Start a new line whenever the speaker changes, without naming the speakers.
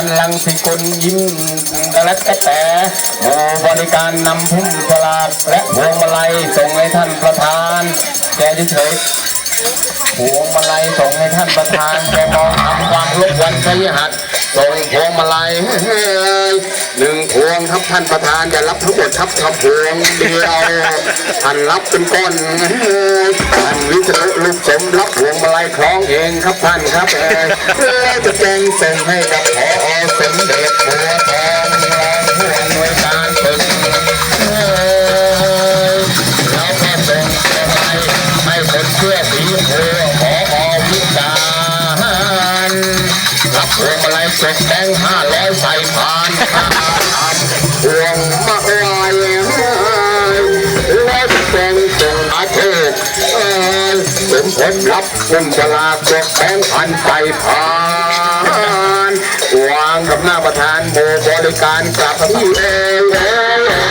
การลังสิกุลยิ้มกระลักกระแต่โบบริการนำพุ่มสลากและพวงมาลัยส่งให้ท่านประธาน แกเฉยพวงมาลัยส่งให้ท่านประธานแกมองทำความลุกวันขยหัด ส่งพวงมาลัยหนึ่งพวงครับท่านประธานอย่ารับทั้งหมดครับครับพวงเดียวท่านรับเป็นก้อนท่านวิศนุลูกสมรับพวงมาลัยคล้องเองครับท่านครับเออเพื่อจะแจ้งส่งให้กับพอสมเด็จ พวงมาลัยเสร็จแบงห้าร้อยใส่พานพวงมาลัยและแจ้งส่งอาเทศสมผลรับคุณฉลากแบงพันใส่พานวางกับหน้าประธานโมบริการกลับพี่เอง